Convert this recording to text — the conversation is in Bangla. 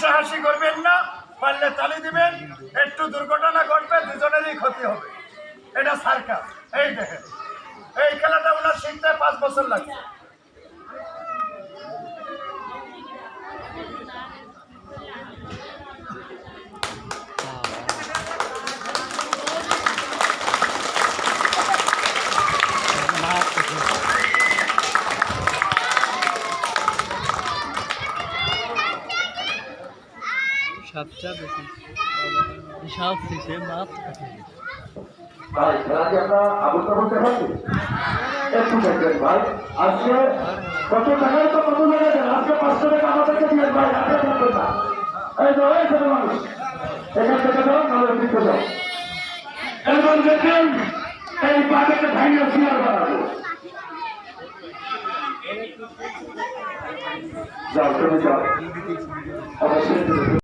হাসাহাসি করবেন না পারলে তালি দিবেন, একটু দুর্ঘটনা ঘটবে, দুজনেরই ক্ষতি হবে। এটা সার্কাস। এই দেখেন, এই খেলাটা ওনার শিখতে পাঁচ বছর লাগবে সাতটা বেশি। হিসাব শেষে মাছ ভাই খেলা কি আমরা টাকায় তো কত জায়গায় আজকে পাঁচশো এখান থেকে যাও নাহলে দিতে যাও। এবং দেখেন অবশ্যই।